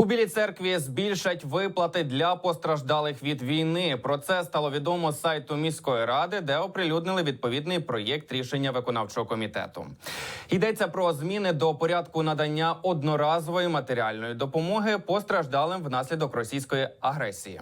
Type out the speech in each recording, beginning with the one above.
У Білій церкві збільшать виплати для постраждалих від війни. Про це стало відомо з сайту міської ради, де оприлюднили відповідний проєкт рішення виконавчого комітету. Йдеться про зміни до порядку надання одноразової матеріальної допомоги постраждалим внаслідок російської агресії.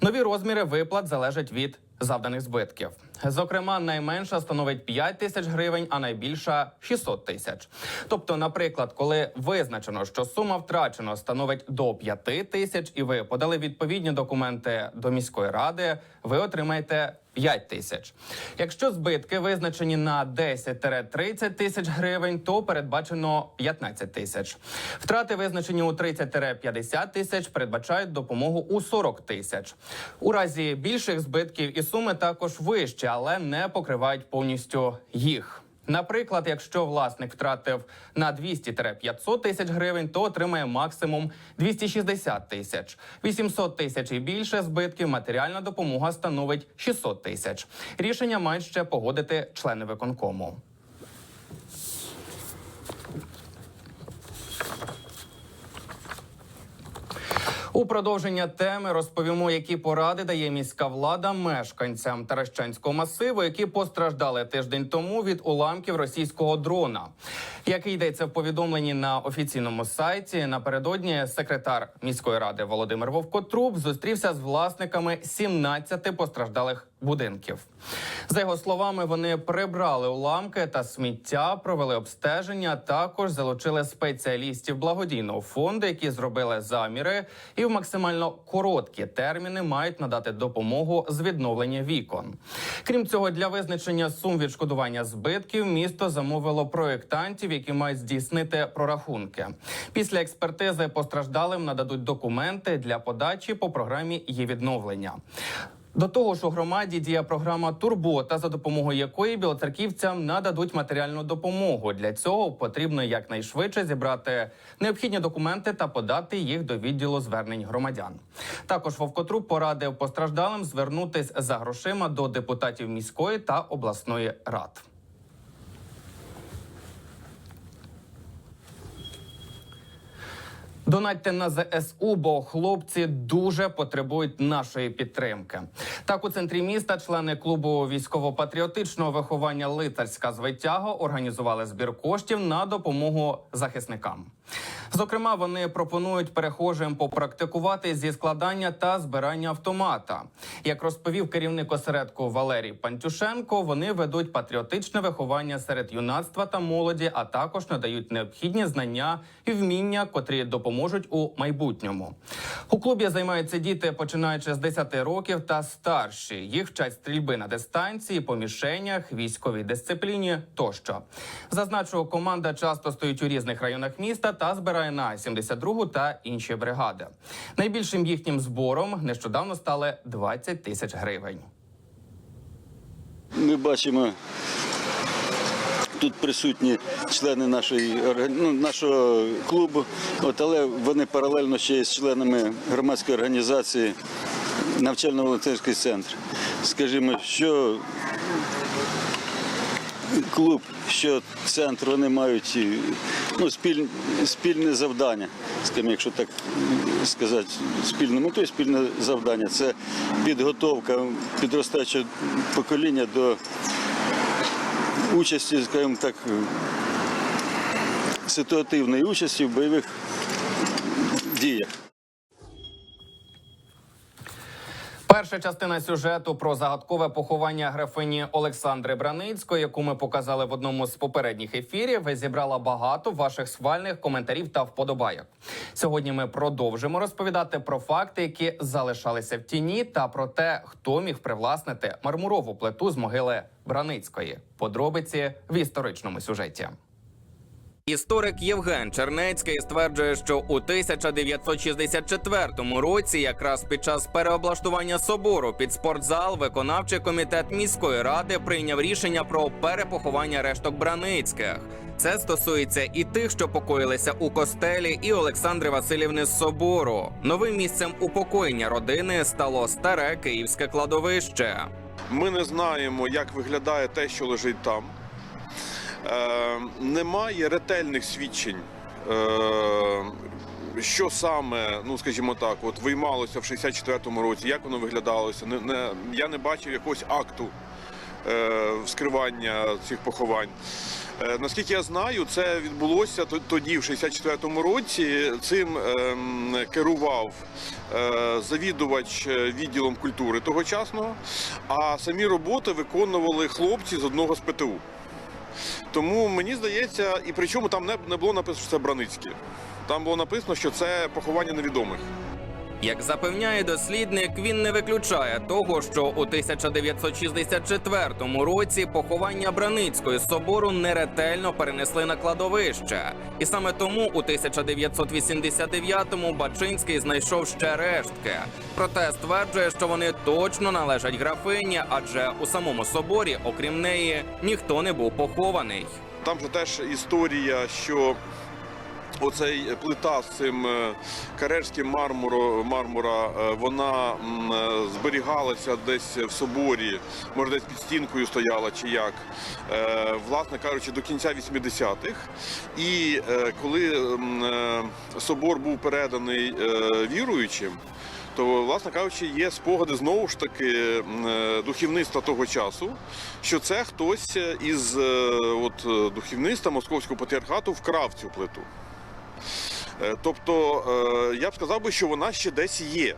Нові розміри виплат залежать від завданих збитків. Зокрема, найменша становить 5 тисяч гривень, а найбільша 600 тисяч. Тобто, наприклад, коли визначено, що сума втрачено становить до 5 тисяч, і ви подали відповідні документи до міської ради, ви отримаєте 5 тисяч. Якщо збитки визначені на 10-30 тисяч гривень, то передбачено 15 тисяч. Втрати визначені у 30-50 тисяч, передбачають допомогу у 40 тисяч. У разі більших збитків і суми також вищі, але не покривають повністю їх. Наприклад, якщо власник втратив на 200-500 тисяч гривень, то отримає максимум 260 тисяч. 800 тисяч і більше збитків матеріальна допомога становить 600 тисяч. Рішення мають ще погодити члени виконкому. У продовження теми розповімо, які поради дає міська влада мешканцям Таращанського масиву, які постраждали тиждень тому від уламків російського дрона. Як і йдеться в повідомленні на офіційному сайті, напередодні секретар міської ради Володимир Вовкотруб зустрівся з власниками 17 постраждалих будинків. За його словами, вони прибрали уламки та сміття, провели обстеження. Також залучили спеціалістів благодійного фонду, які зробили заміри, і в максимально короткі терміни мають надати допомогу з відновлення вікон. Крім цього, для визначення сум відшкодування збитків місто замовило проєктантів, які мають здійснити прорахунки. Після експертизи постраждалим нададуть документи для подачі по програмі є відновлення. До того ж, у громаді діє програма Турбота, за допомогою якої білоцерківцям нададуть матеріальну допомогу. Для цього потрібно якнайшвидше зібрати необхідні документи та подати їх до відділу звернень громадян. Також Вовкотруб порадив постраждалим звернутись за грошима до депутатів міської та обласної рад. Донатьте на ЗСУ, бо хлопці дуже потребують нашої підтримки. Так, у центрі міста члени клубу військово-патріотичного виховання Лицарська звитяга організували збір коштів на допомогу захисникам. Зокрема, вони пропонують перехожим попрактикувати зі складання та збирання автомата. Як розповів керівник осередку Валерій Пантюшенко, вони ведуть патріотичне виховання серед юнацтва та молоді, а також надають необхідні знання і вміння, котрі допоможуть у майбутньому. У клубі займаються діти, починаючи з 10 років та старші. Їх вчать стрільби на дистанції, по мішенях, військовій дисципліні тощо. Зазначу, команда часто стоїть у різних районах міста та збирає на 72-гу та інші бригади. Найбільшим їхнім збором нещодавно стали 20 тисяч гривень. Ми бачимо тут присутні члени нашої ну, нашого клубу, от, але вони паралельно ще з членами громадської організації навчально-волонтерський центр. Скажімо, що клуб, що центр, вони мають ну, спіль, спільне завдання, скажімо, якщо так сказати, спільну мету і спільне завдання. Це підготовка підростаючого покоління до участі, скажімо так, ситуативної участі в бойових діях. Перша частина сюжету про загадкове поховання графині Олександри Браницької, яку ми показали в одному з попередніх ефірів, зібрала багато ваших свальних коментарів та вподобайок. Сьогодні ми продовжимо розповідати про факти, які залишалися в тіні, та про те, хто міг привласнити мармурову плиту з могили Браницької. Подробиці в історичному сюжеті. Історик Євген Чернецький стверджує, що у 1964 році, якраз під час переоблаштування собору під спортзал, виконавчий комітет міської ради прийняв рішення про перепоховання решток Браницьких. Це стосується і тих, що покоїлися у костелі, і Олександри Васильівни з собору. Новим місцем упокоєння родини стало старе київське кладовище. Ми не знаємо, як виглядає те, що лежить там. Е, немає ретельних свідчень е, що саме, ну скажімо так, от виймалося в 64-му році, як воно виглядалося. Не, не, я не бачив якогось акту е, вскривання цих поховань. Е, наскільки я знаю, це відбулося тоді, в 64-му році. Цим ем, керував е, завідувач е, відділом культури тогочасного, а самі роботи виконували хлопці з одного з ПТУ. Тому мені здається, і причому там не, не було написано, що це Браницьке. Там було написано, що це поховання невідомих. Як запевняє дослідник, він не виключає того, що у 1964 році поховання Браницької собору неретельно перенесли на кладовище, і саме тому у 1989-му Бачинський знайшов ще рештки. Проте стверджує, що вони точно належать графині, адже у самому соборі, окрім неї, ніхто не був похований. Там же теж історія, що оцей плита з цим е, карерським мармуро, мармура, е, вона е, зберігалася десь в соборі, може десь під стінкою стояла чи як, власне кажучи, до кінця 80-х. І коли собор був переданий віруючим, то, власне кажучи, є спогади знову ж таки м, духовництва того часу, що це хтось із от, духовництва Московського патріархату вкрав цю плиту. Е, Тобто, е, я б сказав би, що вона ще десь є.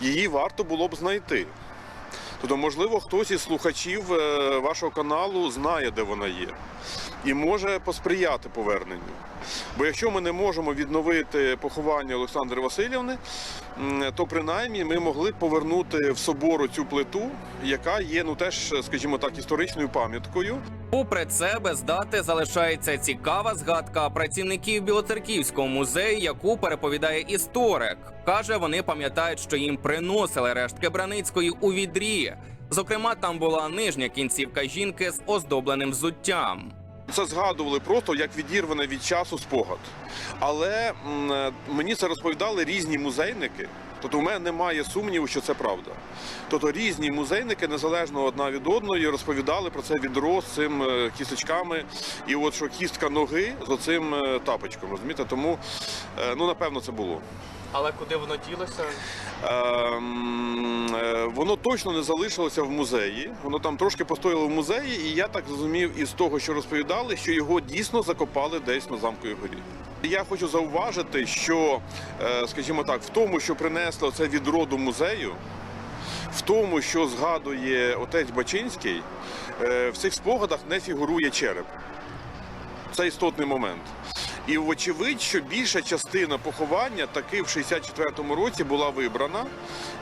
Її варто було б знайти. Тобто, можливо, хтось із слухачів е, вашого каналу знає, де вона є, і може посприяти поверненню. Бо якщо ми не можемо відновити поховання Олександри Васильівни, то принаймні ми могли б повернути в собору цю плиту, яка є ну теж, скажімо так, історичною пам'яткою. Попри це, без дати залишається цікава згадка працівників Білоцерківського музею, яку переповідає історик. Каже, вони пам'ятають, що їм приносили рештки Браницької у відрі. Зокрема, там була нижня кінцівка жінки з оздобленим взуттям. Це згадували просто як відірване від часу спогад. Але м, е, мені це розповідали різні музейники. Тобто, у мене немає сумніву, що це правда. Тобто різні музейники, незалежно одна від одної, розповідали про це відро з цим е, кісточками, і от що кістка ноги з оцим е, тапочком. Розумієте? Тому е, ну напевно це було. Але куди воно ділося? Ем, е, Воно точно не залишилося в музеї. Воно там трошки постояло в музеї, і я так зрозумів із того, що розповідали, що його дійсно закопали десь на замковій горі. Я хочу зауважити, що, е, скажімо так, в тому, що принесло це відро до музею, в тому, що згадує отець Бачинський, е, в цих спогадах не фігурує череп. Це істотний момент. І вочевидь, що більша частина поховання таки в 64-му році була вибрана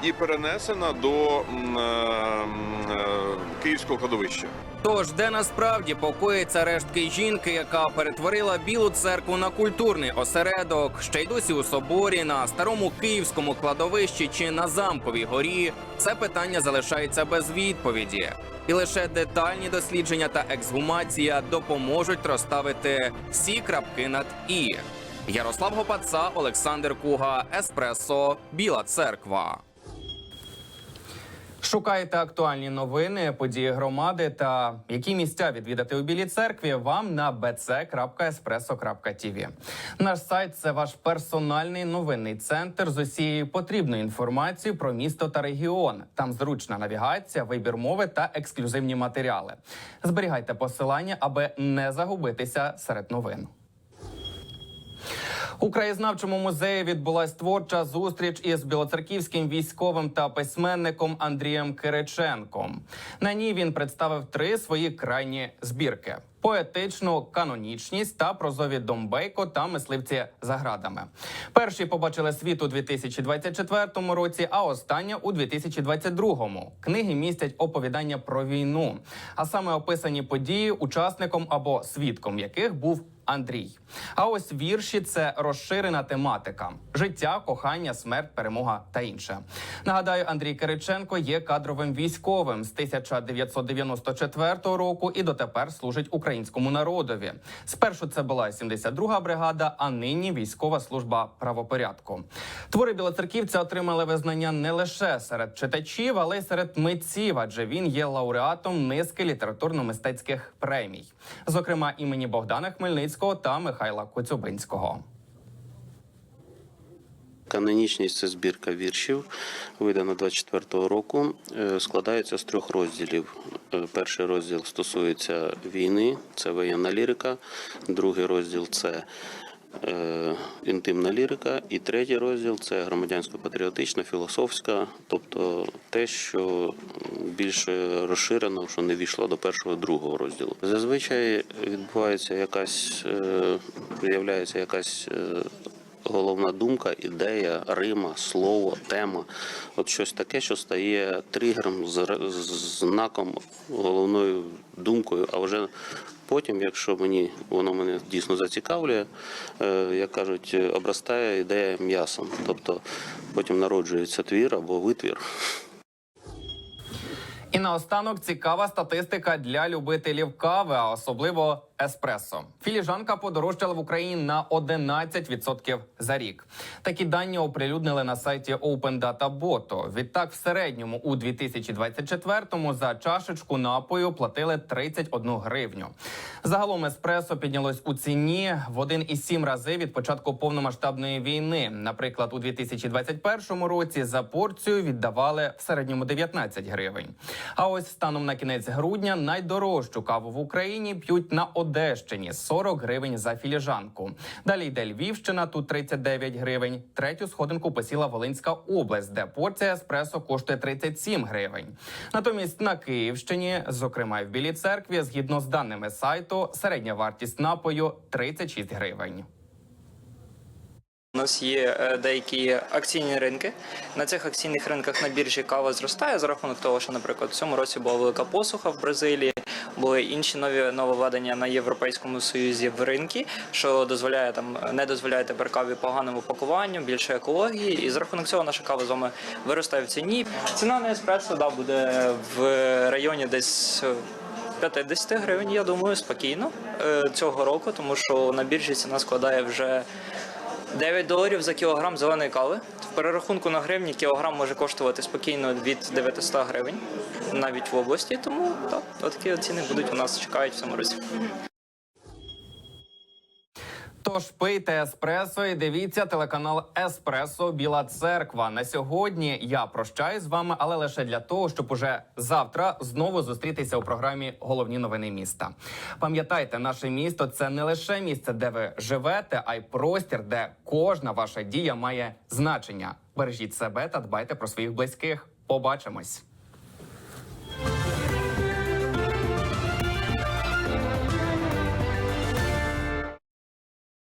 і перенесена до е, е, Київського кладовища. Тож, де насправді покоїться рештки жінки, яка перетворила білу церкву на культурний осередок, ще й досі у соборі, на старому київському кладовищі чи на замковій горі, це питання залишається без відповіді. І лише детальні дослідження та ексгумація допоможуть розставити всі крапки над і. Ярослав Гопаца, Олександр Куга, Еспресо, Біла Церква. Шукаєте актуальні новини, події громади та які місця відвідати у Білій церкві вам на bc.espresso.tv. Наш сайт це ваш персональний новинний центр з усією потрібною інформацією про місто та регіон. Там зручна навігація, вибір мови та ексклюзивні матеріали. Зберігайте посилання, аби не загубитися серед новин. У краєзнавчому музеї відбулась творча зустріч із білоцерківським військовим та письменником Андрієм Кириченком. На ній він представив три свої крайні збірки: поетичну канонічність та прозові Домбейко та мисливці за градами. Перші побачили світ у 2024 році, а остання у 2022. Книги містять оповідання про війну, а саме описані події, учасником або свідком яких був Андрій. А ось вірші це розширена тематика: життя, кохання, смерть, перемога та інше. Нагадаю, Андрій Кириченко є кадровим військовим з 1994 року і дотепер служить українському народові. Спершу це була 72-га бригада, а нині військова служба правопорядку. Твори білоцерківця отримали визнання не лише серед читачів, але й серед митців, адже він є лауреатом низки літературно-мистецьких премій, зокрема імені Богдана Хмельницького та Михайла Коцюбинського. Канонічність це збірка віршів, видана 24-го року. Е, Складається з трьох розділів. Е, Перший розділ стосується війни, це воєнна лірика. Другий розділ це інтимна лірика. І третій розділ це громадянсько-патріотична, філософська, тобто те, що більше розширено, що не війшло до першого другого розділу. Зазвичай відбувається якась, е, виявляється якась. Головна думка, ідея, рима, слово, тема. От щось таке, що стає тригером, знаком, головною думкою. А вже потім, якщо мені воно мене дійсно зацікавлює, е, як кажуть, обростає ідея м'ясом. Тобто потім народжується твір або витвір. І наостанок цікава статистика для любителів кави, а особливо еспресо. Філіжанка подорожчала в Україні на 11% за рік. Такі дані оприлюднили на сайті Open Data Boto. Відтак, в середньому у 2024-му за чашечку напою платили 31 гривню. Загалом еспресо піднялось у ціні в 1,7 рази від початку повномасштабної війни. Наприклад, у 2021 році за порцію віддавали в середньому 19 гривень. А ось станом на кінець грудня найдорожчу каву в Україні п'ють на Одещині 40 гривень за філіжанку. Далі йде Львівщина, тут 39 гривень. Третю сходинку посіла Волинська область, де порція еспресо коштує 37 гривень. Натомість на Київщині, зокрема й в Білій церкві, згідно з даними сайту, середня вартість напою 36 гривень. У нас є е, деякі акційні ринки. На цих акційних ринках на біржі кава зростає за рахунок того, що, наприклад, в цьому році була велика посуха в Бразилії, були інші нові нововведення на Європейському Союзі в ринки, що дозволяє там не дозволяє тепер каві поганому пакуванню, більше екології. І за рахунок цього наша кава з вами виростає в ціні. Ціна на еспресо да, буде в районі десь. е, 50 гривень, я думаю, спокійно е, цього року, тому що на біржі ціна складає вже 9 доларів за кілограм зеленої кави. В перерахунку на гривні кілограм може коштувати спокійно від 900 гривень навіть в області. Тому так, такі ціни будуть у нас чекають в цьому році. Тож пийте еспресо і дивіться телеканал Еспресо Біла Церква. На сьогодні я прощаюсь з вами, але лише для того, щоб уже завтра знову зустрітися у програмі Головні новини міста. Пам'ятайте, наше місто це не лише місце, де ви живете, а й простір, де кожна ваша дія має значення. Бережіть себе та дбайте про своїх близьких. Побачимось.